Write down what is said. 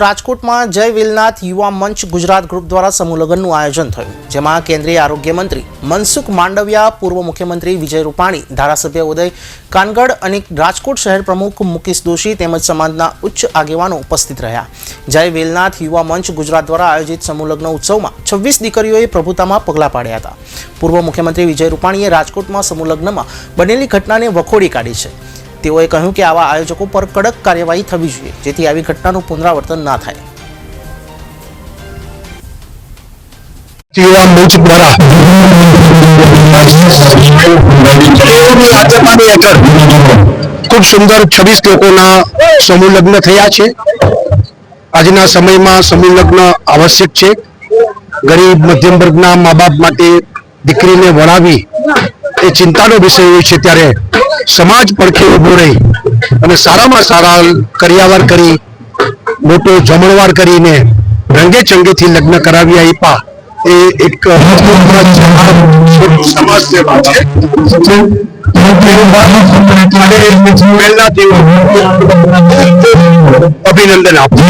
રાજકોટમાં જય વિલનાથ યુવા મંચ ગુજરાત ગ્રુપ દ્વારા સમૂહ લગ્નનું આયોજન થયું, જેમાં કેન્દ્રીય આરોગ્ય મંત્રી મનસુખ માંડવિયા, પૂર્વ મુખ્યમંત્રી વિજય રૂપાણી, ધારાસભ્ય ઉદય કાનગડ અને રાજકોટ શહેર પ્રમુખ મુકેશ દોશી તેમજ સમાજના ઉચ્ચ આગેવાનો ઉપસ્થિત રહ્યા. જય વેલનાથ યુવા મંચ ગુજરાત દ્વારા આયોજિત સમૂહ લગ્ન ઉત્સવમાં છવ્વીસ દીકરીઓએ પ્રભુતામાં પગલાં પાડ્યા હતા. પૂર્વ મુખ્યમંત્રી વિજય રૂપાણીએ રાજકોટમાં સમૂહ લગ્નમાં બનેલી ઘટનાને વખોડી કાઢી છે. તેઓએ કહ્યું કે આવા આયોજકો પર કડક કાર્યવાહી થવી જોઈએ, જેથી આવી ઘટનાનું પુનરાવર્તન ના થાય. ખૂબ સુંદર છવ્વીસ લોકોના સમૂહ લગ્ન થયા છે. આજના સમયમાં સમૂહ લગ્ન આવશ્યક છે. ગરીબ મધ્યમ વર્ગના મા બાપ માટે દીકરીને વણાવી એ ચિંતાનો વિષય હોય છે ત્યારે સમાજ પડખે ઊભો રહી અને સારામાં સારા કરિયાવર કરી, મોટો જમણવાર કરીને રંગે ચંગેથી લગ્ન કરાવી આપ્યા એ એક સમાજ સેવા છે. અભિનંદન આપું